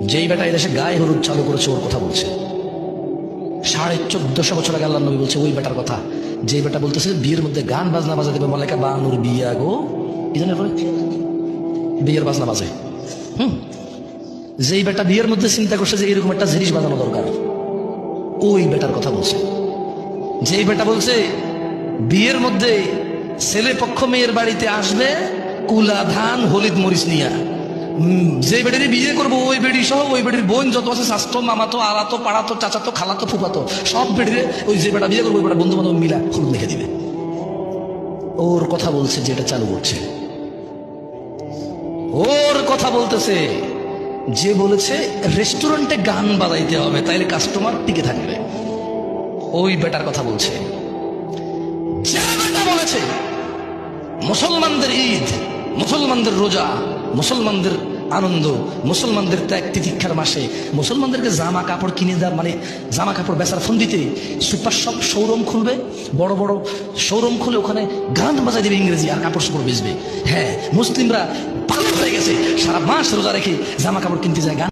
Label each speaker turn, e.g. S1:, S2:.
S1: যেই বেটা এই দেশে গায়ে হলুদ চালু করেছে, ওর কথা বলছে। সাড়ে চোদ্দশো বছর আগে আল্লাহ নবী বলছে, ওই বেটার কথা। যে বেটা বলতেছে, বিয়ের মধ্যে গান বাজনা বাজা দেবে মলাইকা বানুর বিয়া গো। এই জন্য বিয়ের বাজনা বাজে। হুম? যেই বেটা বিয়ের মধ্যে চিন্তা করছে যে এরকম একটা জিনিস বাজানো দরকার, ওই বেটার কথা বলছে। যেই বেটা বলছে, বিয়ের মধ্যে ছেলে পক্ষ মেয়ের বাড়িতে আসবে, কুলা ধান, হলিদ মরিচ নিয়া। যে বেড়ির বিয়ে করব, ওই বেড়ি সহ, ওই বেড়ির বোন যত আছে শাস্ত্র মামাতো আলাতো পাড়াতো, চাচাতো, খালাতো ফুপাতো সব বেড়িরে ওই যে বেটা বিয়ে করব, ওই বেটা বন্ধু বান্ধব মিলা হলুদ লিখে দিবে। ওর কথা বলছে যেটা চালু করছে। ওর কথা বলতেছে যে বলেছে, রেস্টুরেন্টে গান বাজাইতে হবে, তাইলে কাস্টমার টিকে থাকবে। ওই বেটার কথা বলছে। বলেছে, মুসলমানদের ঈদ, মুসলমানদের রোজা, মুসলমানদের আনন্দ। মুসলমানদের ত্যাগ তিতিক্ষার মাসে। মুসলমানদেরকে জামা কাপড় কিনে দেওয়া মানে জামা কাপড় বেচার ফোন দিতে সুপার শপ শোরুম খুলবে, বড় বড় শোরুম খুলে ওখানে গান বাজাই দেবে ইংরেজি আর কাপড় চোপড় বেচবে। হ্যাঁ মুসলিমরা পালন হয়ে গেছে। সারা মাস রোজা রেখে জামা কাপড় কিনতে যায়, গান